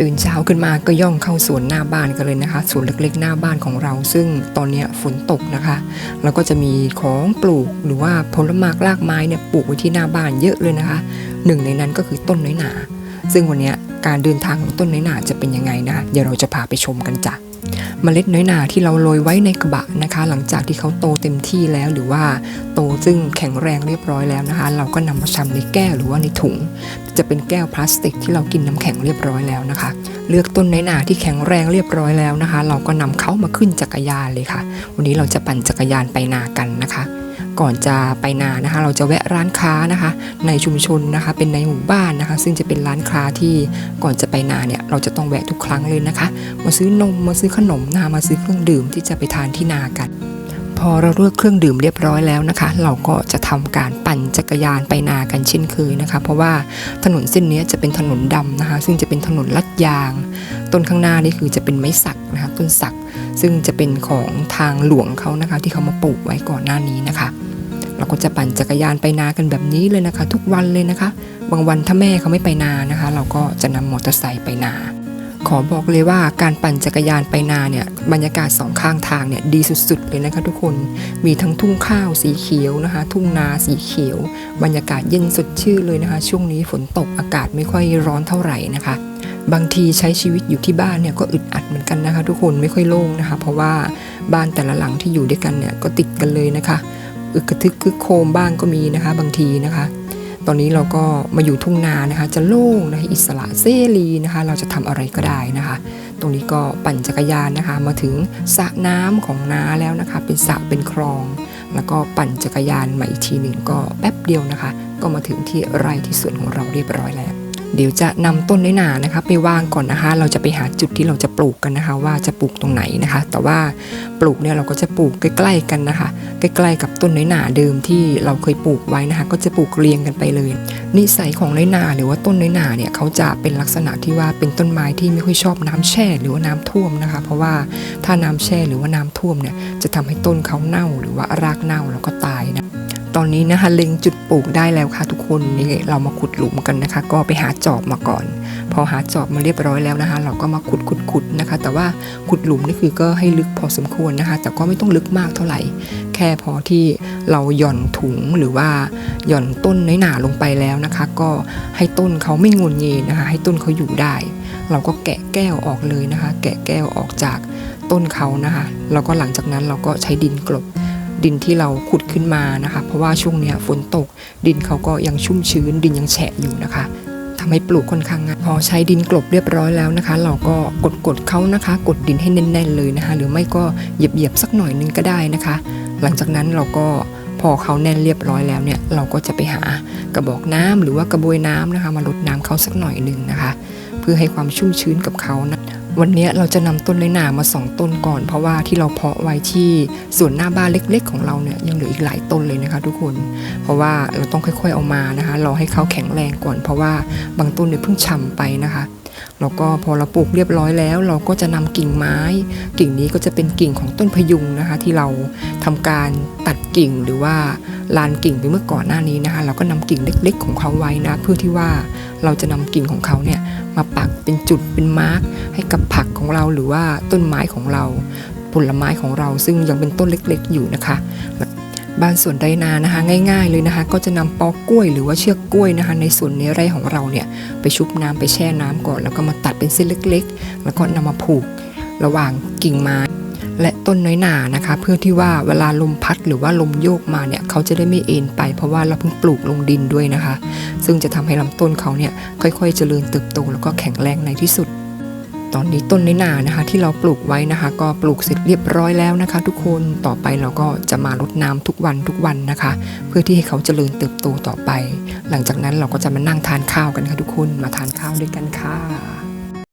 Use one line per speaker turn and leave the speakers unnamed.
ตื่นเช้าขึ้นมาก็ย่องเข้าสวนหน้าบ้านกันเลยนะคะสวนเล็กๆ หน้าบ้านของเรา ซึ่งตอนนี้ฝนตกนะคะแล้วก็จะมีของปลูกหรือว่าผลไม้รากไม้เนี่ยปลูกไว้ที่หน้าบ้านเยอะเลยนะคะ หนึ่งในนั้นก็คือต้นน้อยหนา ซึ่งวันนี้การเดินทางของต้นน้อยหนาจะเป็นยังไงนะเดี๋ยวเราจะพาไปชมกันจ้ะ เมล็ดน้อยหนาที่เราโรยไว้ในกระบะนะคะ หลังจากที่เขาโตเต็มที่แล้วหรือว่าโตซึ่งแข็งแรงเรียบร้อยแล้วนะคะ เราก็นำมาชำในแก้วหรือว่าในถุง จะเป็นแก้วพลาสติกที่เรากินน้ำแข็งเรียบร้อยแล้วนะคะ เลือกต้นน้อยหนาที่แข็งแรงเรียบร้อยแล้วนะคะ เราก็นำเขามาขึ้นจักรยานเลยค่ะ วันนี้เราจะปั่นจักรยานไปนากันนะคะ ก่อนจะไปนานะคะ เราจะแวะร้านค้านะคะ ในชุมชนนะคะ เป็นในหมู่บ้านนะคะ ซึ่งจะเป็นร้านค้าที่ก่อนจะไปนาเนี่ยเราจะต้องแวะทุกครั้งเลยนะคะ มาซื้อนมมาซื้อขนมนะคะมาซื้อเครื่องดื่มที่จะไปทานที่นากันพอเราเลือกเครื่องดื่มเรียบร้อยแล้วนะคะ เราก็จะทำการปั่นจักรยานไปนากันเช่นเคยนะคะ เพราะว่าถนนเส้นนี้จะเป็นถนนดำนะคะ ซึ่งจะเป็นถนนลัดยาง ต้นข้างหน้านี่คือจะเป็นไม้สักนะคะต้นสัก ซึ่งจะเป็นของทางหลวงเขานะคะ ที่เขามาปลูกไว้ก่อนหน้านี้นะคะ เราก็จะปั่นจักรยานไปนากันแบบนี้เลยนะคะ ทุกวันเลยนะคะ บางวันถ้าแม่เขาไม่ไปนานะคะ เราก็จะนำมอเตอร์ไซค์ไปนา ขอบอกเลยว่าการปั่นจักรยานไปนาเนี่ยบรรยากาศสองข้างทางเนี่ยดีสุดๆเลยนะคะทุกคนมีทั้งทุ่งข้าวสีเขียวนะคะ ทุ่งนาสีเขียว บรรยากาศเย็นสดชื่นเลยนะคะ ช่วงนี้ฝนตกอากาศไม่ค่อยร้อนเท่าไหร่นะคะบางทีใช้ชีวิตอยู่ที่บ้านเนี่ยก็อึดอัดเหมือนกันนะคะ ทุกคนไม่ค่อยโล่งนะคะ เพราะว่าบ้านแต่ละหลังที่อยู่ด้วยกันเนี่ยก็ติดกันเลยนะคะ อึกกระทึกคึกโคมบ้างก็มีนะคะ บางทีนะคะ ตอนนี้เราก็มาอยู่ทุ่งนานะคะ จะโล่งนะคะอิสระเสรีนะคะ เราจะทำอะไรก็ได้นะคะ ตรงนี้ก็ปั่นจักรยานนะคะ มาถึงสระน้ำของนาแล้วนะคะ เป็นสระเป็นคลอง แล้วก็ปั่นจักรยานมาอีกทีหนึ่งก็แป๊บเดียวนะคะ ก็มาถึงที่ไร่ที่สวนของเราเรียบร้อยแล้ว เดี๋ยวจะนำต้นน้อยหนานะคะ ไปวางก่อนนะคะ เราจะไปหาจุดที่เราจะปลูกกันนะคะ ว่าจะปลูกตรงไหนนะคะ แต่ว่าปลูกเนี่ยเราก็จะปลูกใกล้ ๆกันนะคะ ใกล้ๆกับต้นน้อยหนาเดิมที่เราเคยปลูกไว้นะคะ ก็จะปลูกเรียงกันไปเลย นิสัยของน้อยหนาหรือว่าต้นน้อยหนาเนี่ยเขาจะเป็นลักษณะที่ว่าเป็นต้นไม้ที่ไม่ค่อยชอบน้ำแช่หรือว่าน้ำท่วมนะคะ เพราะว่าถ้าน้ำแช่หรือว่าน้ำท่วมเนี่ยจะทำให้ต้นเขาเน่าหรือว่ารากเน่าแล้วก็ตายนะ ตอนนี้นะคะเล็งจุดปลูกได้แล้วค่ะทุกคนนี่เรามาขุดหลุมกันนะคะ ก็ไปหาจอบมาก่อน พอหาจอบมาเรียบร้อยแล้วนะคะ เราก็มาขุดขุดขุดนะคะ แต่ว่าขุดหลุมนี่คือก็ให้ลึกพอสมควรนะคะ แต่ก็ไม่ต้องลึกมากเท่าไหร่ แค่พอที่เราหย่อนถุงหรือว่าหย่อนต้นน้อยหนาลงไปแล้วนะคะ ก็ให้ต้นเขาไม่งนเงยนะคะ ให้ต้นเขาอยู่ได้ เราก็แกะแก้วออกเลยนะคะ แกะแก้วออกจากต้นเขานะคะแล้วก็หลังจากนั้นเราก็ใช้ดินกลบ ดินที่เราขุดขึ้นมานะคะ เพราะว่าช่วงเนี้ยฝนตก ดินเขาก็ยังชุ่มชื้น ดินยังแฉะอยู่นะคะทำให้ปลูกค่อนข้างง่ายพอใช้ดินกลบเรียบร้อยแล้วนะคะ เราก็กดกดๆเขานะคะ กดดินให้แน่นๆเลยนะคะ หรือไม่ก็เหยียบๆสักหน่อยนึงก็ได้นะคะ หลังจากนั้นเราก็ พอเขาแน่นเรียบร้อยแล้วเนี่ยเราก็จะไปหากระบอกน้ำหรือว่ากระบวยน้ำนะคะ มาลดน้ำเขาสักหน่อยหนึ่งนะคะ เพื่อให้ความชุ่มชื้นกับเขานะวันนี้เราจะนำต้นไม้หนามาสองต้นก่อน เพราะว่าที่เราเพาะไว้ที่สวนหน้าบ้านเล็กๆ ของเราเนี่ยยังเหลืออีกหลายต้นเลยนะคะ ทุกคน เพราะว่าเราต้องค่อยๆเอามานะคะรอให้เขาแข็งแรงก่อน เพราะว่าบางต้นเนี่ยเพิ่งฉ่ำไปนะคะ แล้วก็พอเราปลูกเรียบร้อยแล้ว เราก็จะนำกิ่งไม้ กิ่งนี้ก็จะเป็นกิ่งของต้นพยุงนะคะ ที่เราทำการตัดกิ่งหรือว่าลานกิ่งไปเมื่อก่อนหน้านี้นะคะ เราก็นำกิ่งเล็ก ๆ ของเขาไว้นะเพื่อที่ว่าเราจะนำกิ่งของเขาเนี่ยมาปักเป็นจุดเป็นมาร์กให้กับผักของเราหรือว่าต้นไม้ของเราผลไม้ของเราซึ่งยังเป็นต้นเล็ก ๆ อยู่นะคะ บ้านสวนไรนานะคะ ง่ายๆเลยนะคะ ก็จะนำปอกกล้วยหรือว่าเชือกกล้วยนะคะ ในส่วนในไร่ของเราเนี่ยไปชุบน้ำไปแช่น้ำก่อน แล้วก็มาตัดเป็นเส้นเล็ก ๆ แล้วก็นำมาผูกระหว่างกิ่งไม้และต้นน้อยหนานะคะ เพื่อที่ว่าเวลาลมพัดหรือว่าลมโยกมาเนี่ยเขาจะได้ไม่เอ็นไป เพราะว่าเราเพิ่งปลูกลงดินด้วยนะคะ ซึ่งจะทำให้ลำต้นเขาเนี่ยค่อยๆเจริญเติบโตแล้วก็แข็งแรงในที่สุด ตอนนี้ต้นในนานะคะ ที่เราปลูกไว้นะคะ ก็ปลูกเสร็จเรียบร้อยแล้วนะคะ ทุกคนต่อไปเราก็จะมารดน้ำทุกวันทุกวันนะคะ เพื่อที่ให้เขาเจริญเติบโตต่อไป หลังจากนั้นเราก็จะมานั่งทานข้าวกันค่ะทุกคนมาทานข้าวด้วยกันค่ะ